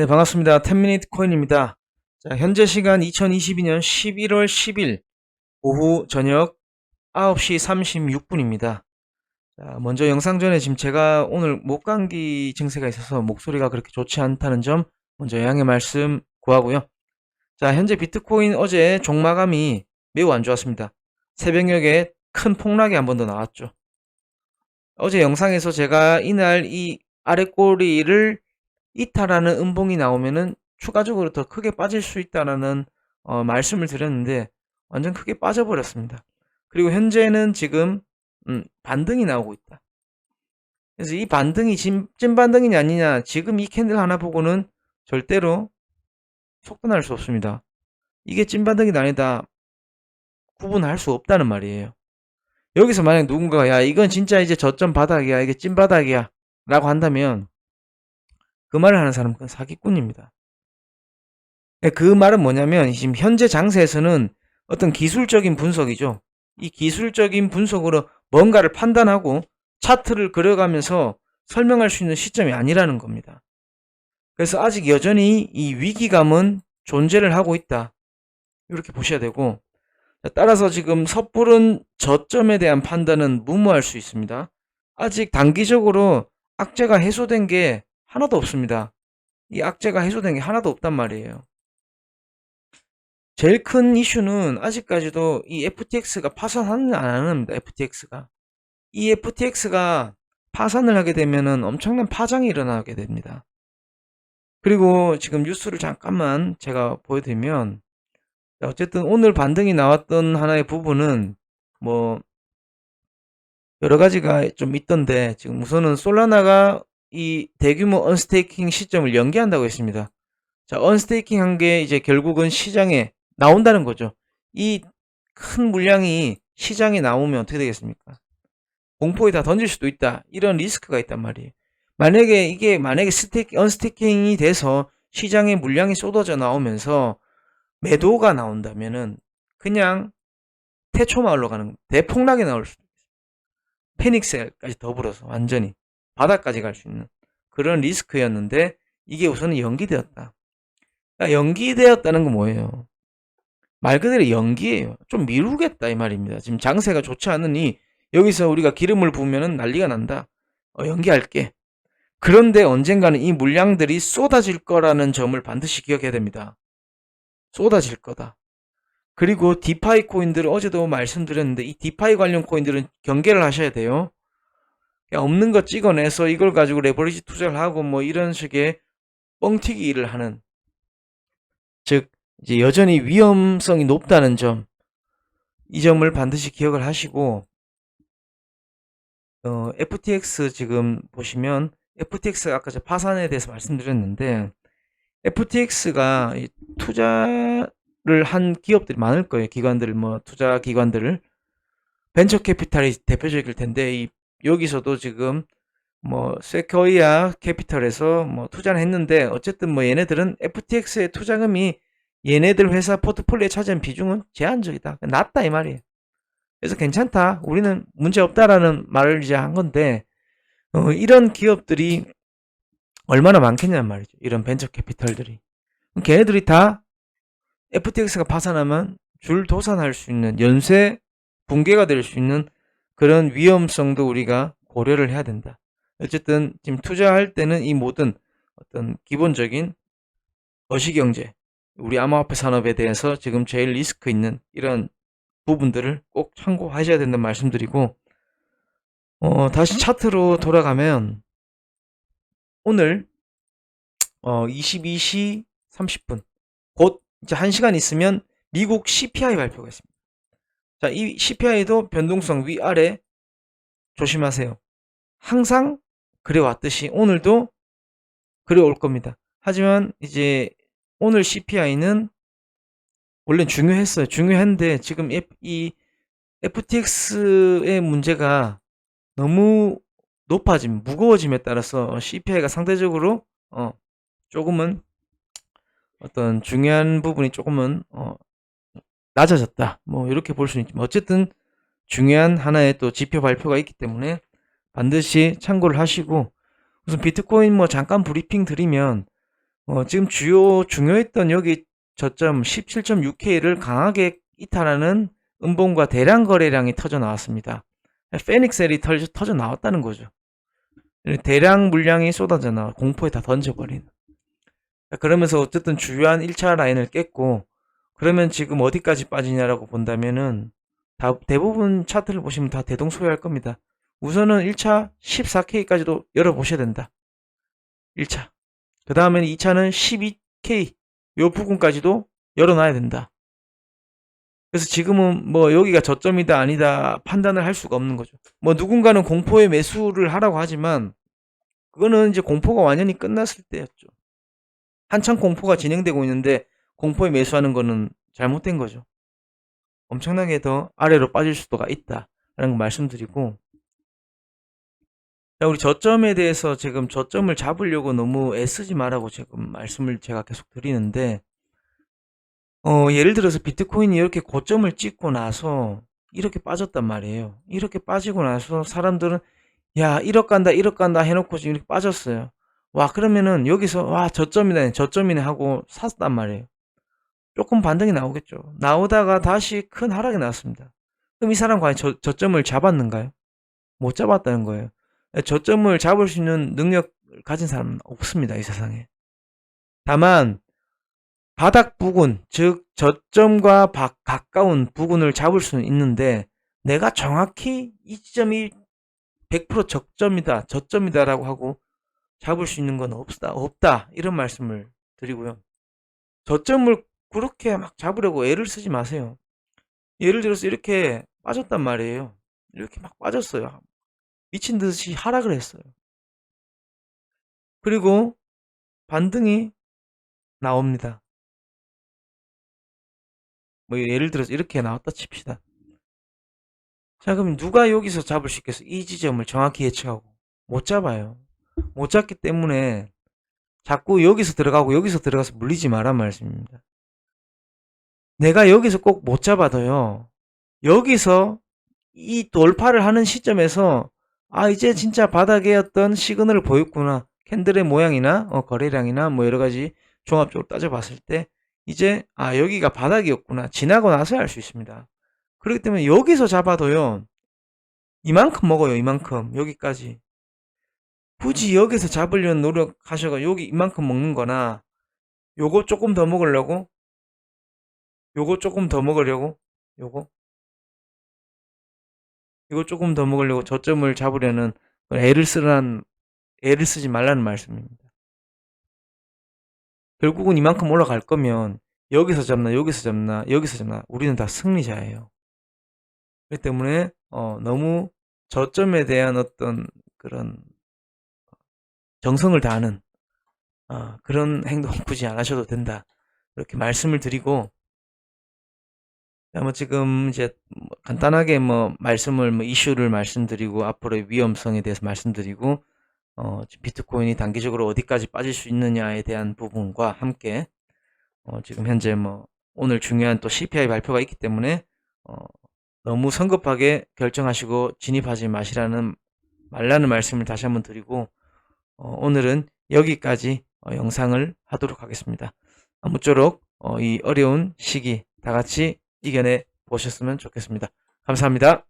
네, 반갑습니다. 10미니트 코인입니다. 자, 현재 시간 2022년 11월 10일 오후 저녁 9시 36분입니다. 자, 먼저 영상 전에 지금 제가 오늘 목감기 증세가 있어서 목소리가 그렇게 좋지 않다는 점 먼저 양해 말씀 구하고요. 자, 현재 비트코인 어제 종마감이 매우 안 좋았습니다. 새벽녘에 큰 폭락이 한 번 더 나왔죠. 어제 영상에서 제가 이날 이 아래 꼬리를 이탈하는 음봉이 나오면은 추가적으로 더 크게 빠질 수 있다라는 어, 말씀을 드렸는데 완전 크게 빠져버렸습니다. 그리고 현재는 지금 음, 반등이 나오고 있다. 그래서 이 반등이 진, 찐 반등이냐 아니냐 지금 이 캔들 하나 보고는 절대로 속단할 수 없습니다. 이게 찐 반등이 아니다 구분할 수 없다는 말이에요. 여기서 만약 누군가가 야 이건 진짜 이제 저점 바닥이야 이게 찐 바닥이야 라고 한다면 그 말을 하는 사람은 그건 사기꾼입니다. 네, 그 말은 뭐냐면 지금 현재 장세에서는 어떤 기술적인 분석이죠. 이 기술적인 분석으로 뭔가를 판단하고 차트를 그려가면서 설명할 수 있는 시점이 아니라는 겁니다. 그래서 아직 여전히 이 위기감은 존재를 하고 있다. 이렇게 보셔야 되고 따라서 지금 섣부른 저점에 대한 판단은 무모할 수 있습니다. 아직 단기적으로 악재가 해소된 게 하나도 없습니다. 이 악재가 해소된 게 하나도 없단 말이에요. 제일 큰 이슈는 아직까지도 이 FTX가 파산하는 안 합니다. FTX가 이 FTX가 파산을 하게 되면은 엄청난 파장이 일어나게 됩니다. 그리고 지금 뉴스를 잠깐만 제가 보여드리면 어쨌든 오늘 반등이 나왔던 하나의 부분은 뭐 여러 가지가 좀 있던데 지금 우선은 솔라나가 이 대규모 언스테이킹 시점을 연기한다고 했습니다. 자, 언스테이킹 한 게 이제 결국은 시장에 나온다는 거죠. 이 큰 물량이 시장에 나오면 어떻게 되겠습니까? 공포에 다 던질 수도 있다. 이런 리스크가 있단 말이에요. 만약에 이게 만약에 스테이킹, 언스테이킹이 돼서 시장에 물량이 쏟아져 나오면서 매도가 나온다면은 그냥 태초마을로 가는 대폭락이 나올 수도 있어요. 패닉셀까지 더불어서 완전히 바닥까지 갈 수 있는 그런 리스크였는데 이게 우선은 연기되었다. 그러니까 연기되었다는 건 뭐예요? 말 그대로 연기예요. 좀 미루겠다 이 말입니다. 지금 장세가 좋지 않으니 여기서 우리가 기름을 부으면 난리가 난다. 어, 연기할게. 그런데 언젠가는 이 물량들이 쏟아질 거라는 점을 반드시 기억해야 됩니다. 쏟아질 거다. 그리고 디파이 코인들을 어제도 말씀드렸는데 이 디파이 관련 코인들은 경계를 하셔야 돼요. 없는 거 찍어내서 이걸 가지고 레버리지 투자를 하고 뭐 이런 식의 뻥튀기 일을 하는. 즉 이제 여전히 위험성이 높다는 점. 이 점을 반드시 기억을 하시고 어, FTX 지금 보시면 FTX 아까 저 파산에 대해서 말씀드렸는데 FTX가 투자를 한 기업들이 많을 거예요. 기관들 뭐 투자 기관들을. 벤처 캐피탈이 대표적일 텐데 이 여기서도 지금 뭐 세코이아 캐피털에서 뭐 투자를 했는데 어쨌든 뭐 얘네들은 FTX의 투자금이 얘네들 회사 포트폴리오에 차지한 비중은 제한적이다. 낮다 이 말이에요. 그래서 괜찮다. 우리는 문제 없다라는 말을 이제 한 건데 어, 이런 기업들이 얼마나 많겠냐는 말이죠. 이런 벤처 캐피털들이. 걔네들이 다 FTX가 파산하면 줄 도산할 수 있는 연쇄 붕괴가 될 수 있는 그런 위험성도 우리가 고려를 해야 된다. 어쨌든 지금 투자할 때는 이 모든 어떤 기본적인 거시경제, 우리 암호화폐 산업에 대해서 지금 제일 리스크 있는 이런 부분들을 꼭 참고하셔야 된다는 말씀드리고 어, 다시 차트로 돌아가면 오늘 어, 22시 30분 곧 이제 1시간 있으면 미국 CPI 발표가 있습니다. 자, 이 CPI도 변동성 위아래 조심하세요. 항상 그래 왔듯이 오늘도 그래 올 겁니다. 하지만 이제 오늘 CPI는 원래 중요했어요. 중요한데 지금 이 FTX의 문제가 너무 높아짐, 무거워짐에 따라서 CPI가 상대적으로 어 조금은 어떤 중요한 부분이 조금은 어 낮아졌다. 뭐 이렇게 볼 수는 있지만 어쨌든 중요한 하나의 또 지표 발표가 있기 때문에 반드시 참고를 하시고 우선 비트코인 뭐 잠깐 브리핑 드리면 어, 지금 주요 중요했던 여기 저점 17.6K를 강하게 이탈하는 음봉과 대량 거래량이 터져 나왔습니다. 페닉셀이 터져, 나왔다는 거죠. 대량 물량이 쏟아져 나와 공포에 다 던져버리는. 그러면서 어쨌든 주요한 1차 라인을 깼고 그러면 지금 어디까지 빠지냐라고 본다면은 다 대부분 차트를 보시면 다 대동소이할 겁니다. 우선은 1차 14K까지도 열어보셔야 된다. 1차. 그 다음에는 2차는 12K 요 부분까지도 열어놔야 된다. 그래서 지금은 뭐 여기가 저점이다 아니다 판단을 할 수가 없는 거죠. 뭐 누군가는 공포의 매수를 하라고 하지만 그거는 이제 공포가 완전히 끝났을 때였죠. 한창 공포가 진행되고 있는데 공포에 매수하는 거는 잘못된 거죠. 엄청나게 더 아래로 빠질 수도가 있다라는 거 말씀드리고 자, 우리 저점에 대해서 지금 저점을 잡으려고 너무 애쓰지 말라고 지금 말씀을 제가 계속 드리는데 어, 예를 들어서 비트코인이 이렇게 고점을 찍고 나서 이렇게 빠졌단 말이에요. 이렇게 빠지고 나서 사람들은 야, 1억 간다, 1억 간다 해놓고 지금 이렇게 빠졌어요. 와, 그러면은 여기서 와, 저점이네, 저점이네 하고 샀단 말이에요. 조금 반등이 나오겠죠. 나오다가 다시 큰 하락이 나왔습니다. 그럼 이 사람 과연 저, 저점을 잡았는가요? 못 잡았다는 거예요. 저점을 잡을 수 있는 능력을 가진 사람은 없습니다, 이 세상에. 다만, 바닥 부근, 즉, 저점과 바, 가까운 부근을 잡을 수는 있는데, 내가 정확히 이 지점이 100% 적점이다, 저점이다라고 하고 잡을 수 있는 건 없다, 없다. 이런 말씀을 드리고요. 저점을 그렇게 막 잡으려고 애를 쓰지 마세요. 예를 들어서 이렇게 빠졌단 말이에요. 이렇게 막 빠졌어요. 미친 듯이 하락을 했어요. 그리고 반등이 나옵니다. 뭐 예를 들어서 이렇게 나왔다 칩시다. 자, 그럼 누가 여기서 잡을 수 있겠어? 이 지점을 정확히 예측하고 못 잡아요. 못 잡기 때문에 자꾸 여기서 들어가고 여기서 들어가서 물리지 마란 말씀입니다. 내가 여기서 꼭 못 잡아도요. 여기서 이 돌파를 하는 시점에서 아 이제 진짜 바닥에였던 시그널을 보였구나. 캔들의 모양이나 어, 거래량이나 뭐 여러 가지 종합적으로 따져봤을 때 이제 아 여기가 바닥이었구나. 지나고 나서야 알 수 있습니다. 그렇기 때문에 여기서 잡아도요. 이만큼 먹어요. 이만큼 여기까지. 굳이 여기서 잡으려는 노력하셔가 여기 이만큼 먹는 거나 요거 조금 더 먹으려고 요거 조금 더 먹으려고 요거 이거 조금 더 먹으려고 저점을 잡으려는 애를 쓰란 애를 쓰지 말라는 말씀입니다. 결국은 이만큼 올라갈 거면 여기서 잡나 여기서 잡나 여기서 잡나 우리는 다 승리자예요. 그렇기 때문에 어, 너무 저점에 대한 어떤 그런 정성을 다하는 어, 그런 행동 굳이 안 하셔도 된다. 이렇게 말씀을 드리고 뭐 지금 이제 뭐 간단하게 뭐 말씀을 뭐 이슈를 말씀드리고 앞으로의 위험성에 대해서 말씀드리고 어 비트코인이 단기적으로 어디까지 빠질 수 있느냐에 대한 부분과 함께 어 지금 현재 뭐 오늘 중요한 또 CPI 발표가 있기 때문에 어 너무 성급하게 결정하시고 진입하지 마시라는 말라는 말씀을 다시 한번 드리고 어 오늘은 여기까지 어 영상을 하도록 하겠습니다. 아무쪼록 어 이 어려운 시기 다 같이 이겨내 보셨으면 좋겠습니다. 감사합니다.